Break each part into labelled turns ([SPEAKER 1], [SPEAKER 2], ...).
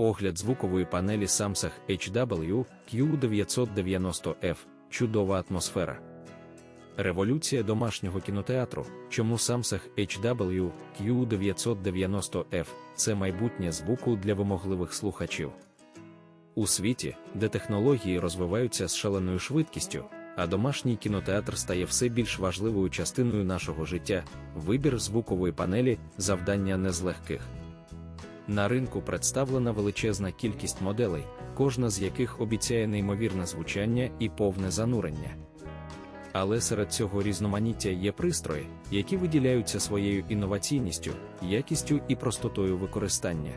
[SPEAKER 1] Огляд звукової панелі Samsung HW Q990F чудова атмосфера. Революція домашнього кінотеатру, чому Samsung HW Q990F це майбутнє звуку для вимогливих слухачів. У світі, де технології розвиваються з шаленою швидкістю, а домашній кінотеатр стає все більш важливою частиною нашого життя, вибір звукової панелі завдання не з легких. На ринку представлена величезна кількість моделей, кожна з яких обіцяє неймовірне звучання і повне занурення. Але серед цього різноманіття є пристрої, які виділяються своєю інноваційністю, якістю і простотою використання.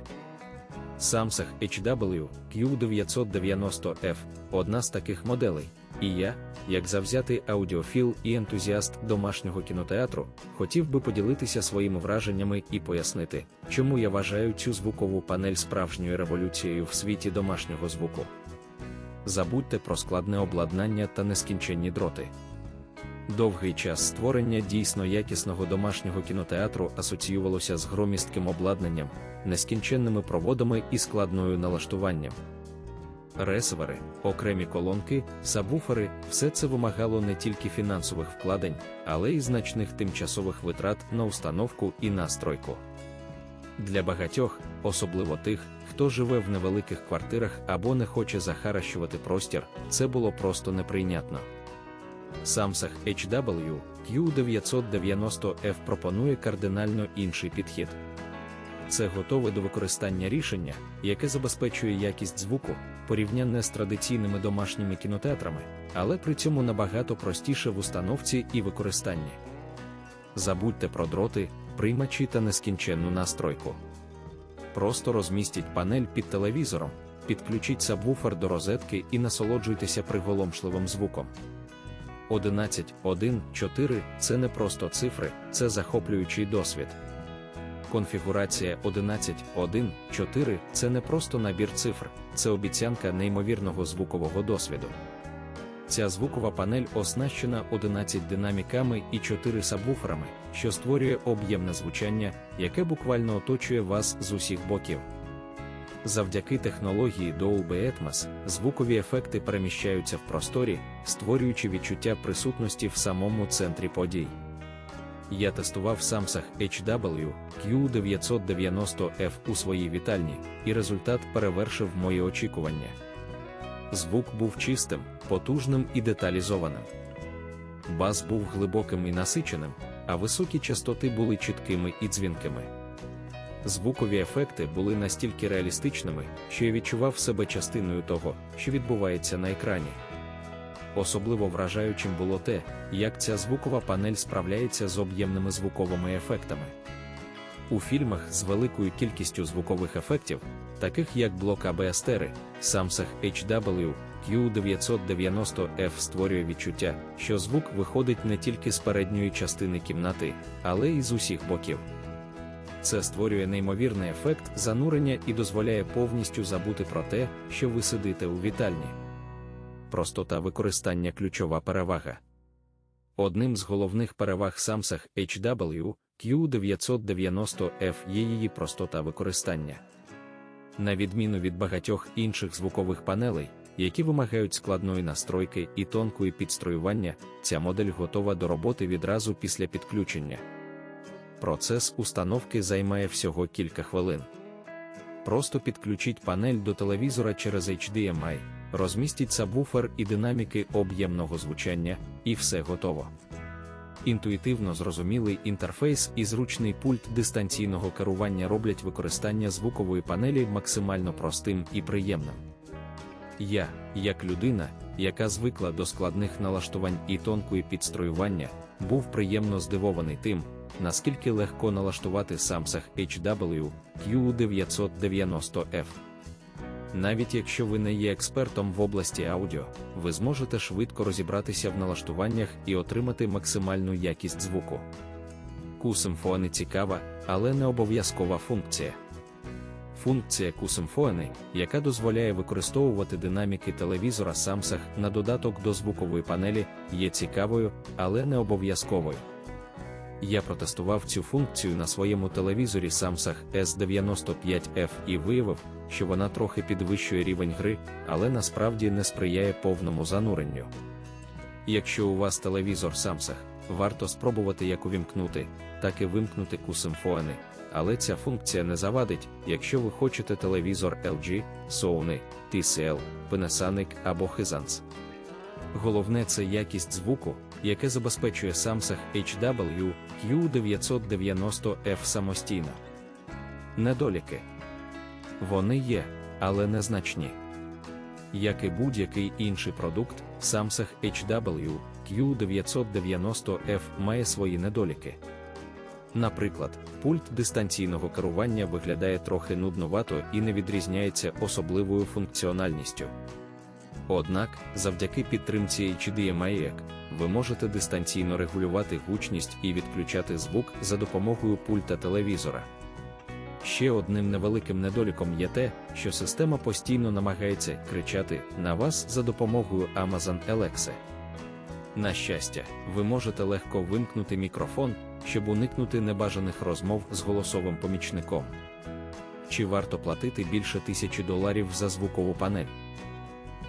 [SPEAKER 1] Samsung HW Q990F одна з таких моделей, і я, як завзятий аудіофіл і ентузіаст домашнього кінотеатру, хотів би поділитися своїми враженнями і пояснити, чому я вважаю цю звукову панель справжньою революцією в світі домашнього звуку. Забудьте про складне обладнання та нескінченні дроти. Довгий час створення дійсно якісного домашнього кінотеатру асоціювалося з громістким обладнанням, нескінченними проводами і складною налаштуванням. Ресивери, окремі колонки, сабвуфери все це вимагало не тільки фінансових вкладень, але й значних тимчасових витрат на установку і настройку. Для багатьох, особливо тих, хто живе в невеликих квартирах або не хоче захаращувати простір, це було просто неприйнятно. Samsung HW Q990F пропонує кардинально інший підхід. Це готове до використання рішення, яке забезпечує якість звуку, порівнянне з традиційними домашніми кінотеатрами, але при цьому набагато простіше в установці і використанні. Забудьте про дроти, приймачі та нескінченну настройку. Просто розмістіть панель під телевізором, підключіть сабвуфер до розетки і насолоджуйтеся приголомшливим звуком. 11, 1, 4 це не просто цифри, це захоплюючий досвід. Конфігурація 11, 1, 4 це не просто набір цифр, це обіцянка неймовірного звукового досвіду. Ця звукова панель оснащена 11 динаміками і 4 сабвуферами, що створює об'ємне звучання, яке буквально оточує вас з усіх боків. Завдяки технології Dolby Atmos звукові ефекти переміщаються в просторі, створюючи відчуття присутності в самому центрі подій. Я тестував Samsung HW Q990F у своїй вітальні, і результат перевершив мої очікування. Звук був чистим, потужним і деталізованим. Бас був глибоким і насиченим, а високі частоти були чіткими і дзвінкими. Звукові ефекти були настільки реалістичними, що я відчував себе частиною того, що відбувається на екрані. Особливо вражаючим було те, як ця звукова панель справляється з об'ємними звуковими ефектами. У фільмах з великою кількістю звукових ефектів, таких як блок АБСТери, Samsung HW Q990F створює відчуття, що звук виходить не тільки з передньої частини кімнати, але й з усіх боків. Це створює неймовірний ефект занурення і дозволяє повністю забути про те, що ви сидите у вітальні. Простота використання ключова перевага. Одним з головних переваг Samsung HW Q990F є її простота використання. На відміну від багатьох інших звукових панелей, які вимагають складної настройки і тонкої підстроювання, ця модель готова до роботи відразу після підключення. Процес установки займає всього кілька хвилин. Просто підключіть панель до телевізора через HDMI, розмістіть сабвуфер і динаміки об'ємного звучання, і все готово. Інтуїтивно зрозумілий інтерфейс і зручний пульт дистанційного керування роблять використання звукової панелі максимально простим і приємним. Я, як людина, яка звикла до складних налаштувань і тонкої підстроювання, був приємно здивований тим, наскільки легко налаштувати Samsung HW Q990F. Навіть якщо ви не є експертом в області аудіо, ви зможете швидко розібратися в налаштуваннях і отримати максимальну якість звуку. Q-Symphony цікава, але не обов'язкова функція. Функція Q-Symphony, яка дозволяє використовувати динаміки телевізора Samsung на додаток до звукової панелі, є цікавою, але не обов'язковою. Я протестував цю функцію на своєму телевізорі Samsung S95F і виявив, що вона трохи підвищує рівень гри, але насправді не сприяє повному зануренню. Якщо у вас телевізор Samsung, варто спробувати як увімкнути, так і вимкнути кусимфони, але ця функція не завадить, якщо ви хочете телевізор LG, Sony, TCL, Panasonic або Hisense. Головне це якість звуку, яке забезпечує Samsung HW Q990F самостійно. Недоліки. Вони є, але незначні. Як і будь-який інший продукт, Samsung HW Q990F має свої недоліки. Наприклад, пульт дистанційного керування виглядає трохи нудновато і не відрізняється особливою функціональністю. Однак, завдяки підтримці HDMI, ви можете дистанційно регулювати гучність і відключати звук за допомогою пульта телевізора. Ще одним невеликим недоліком є те, що система постійно намагається кричати на вас за допомогою Amazon Alexa. На щастя, ви можете легко вимкнути мікрофон, щоб уникнути небажаних розмов з голосовим помічником. Чи варто платити більше тисячі доларів за звукову панель?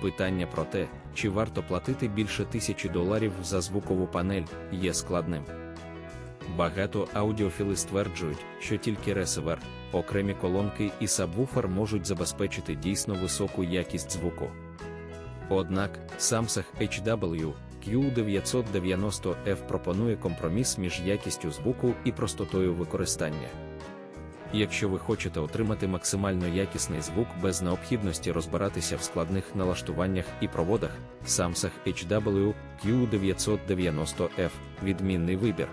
[SPEAKER 1] Питання про те, чи варто платити більше тисячі доларів за звукову панель, є складним. Багато аудіофіли стверджують, що тільки ресивер, окремі колонки і сабвуфер можуть забезпечити дійсно високу якість звуку. Однак, Samsung HW Q990F пропонує компроміс між якістю звуку і простотою використання. Якщо ви хочете отримати максимально якісний звук без необхідності розбиратися в складних налаштуваннях і проводах, Samsung HW Q990F відмінний вибір.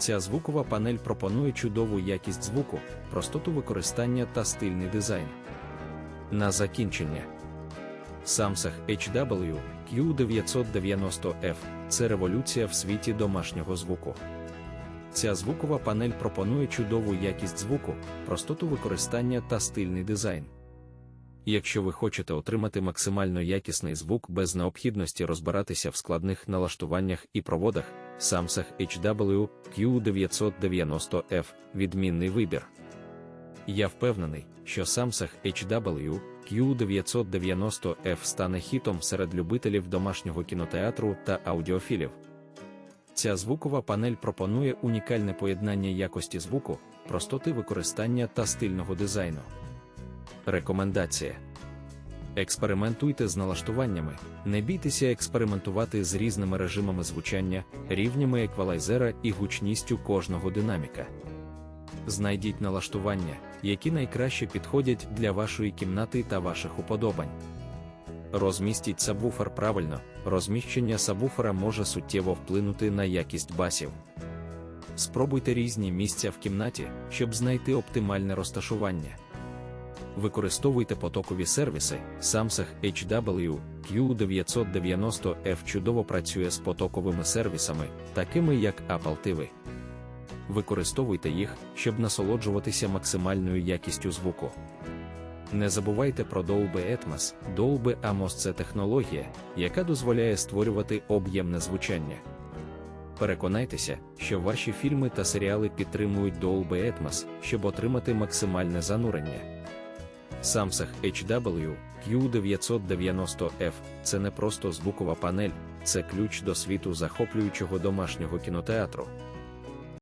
[SPEAKER 1] Ця звукова панель пропонує чудову якість звуку, простоту використання та стильний дизайн. На закінчення. Samsung HW Q990F це революція в світі домашнього звуку. Ця звукова панель пропонує чудову якість звуку, простоту використання та стильний дизайн. Якщо ви хочете отримати максимально якісний звук без необхідності розбиратися в складних налаштуваннях і проводах, Samsung HW Q990F відмінний вибір. Я впевнений, що Samsung HW Q990F стане хітом серед любителів домашнього кінотеатру та аудіофілів. Ця звукова панель пропонує унікальне поєднання якості звуку, простоти використання та стильного дизайну. Рекомендація. Експериментуйте з налаштуваннями, не бійтеся експериментувати з різними режимами звучання, рівнями еквалайзера і гучністю кожного динаміка. Знайдіть налаштування, які найкраще підходять для вашої кімнати та ваших уподобань. Розмістіть сабвуфер правильно, розміщення сабвуфера може суттєво вплинути на якість басів. Спробуйте різні місця в кімнаті, щоб знайти оптимальне розташування. Використовуйте потокові сервіси. Samsung HW Q990F чудово працює з потоковими сервісами, такими як Apple TV. Використовуйте їх, щоб насолоджуватися максимальною якістю звуку. Не забувайте про Dolby Atmos. Dolby Atmos – це технологія, яка дозволяє створювати об'ємне звучання. Переконайтеся, що ваші фільми та серіали підтримують Dolby Atmos, щоб отримати максимальне занурення. Samsung HW Q990F це не просто звукова панель, це ключ до світу захоплюючого домашнього кінотеатру.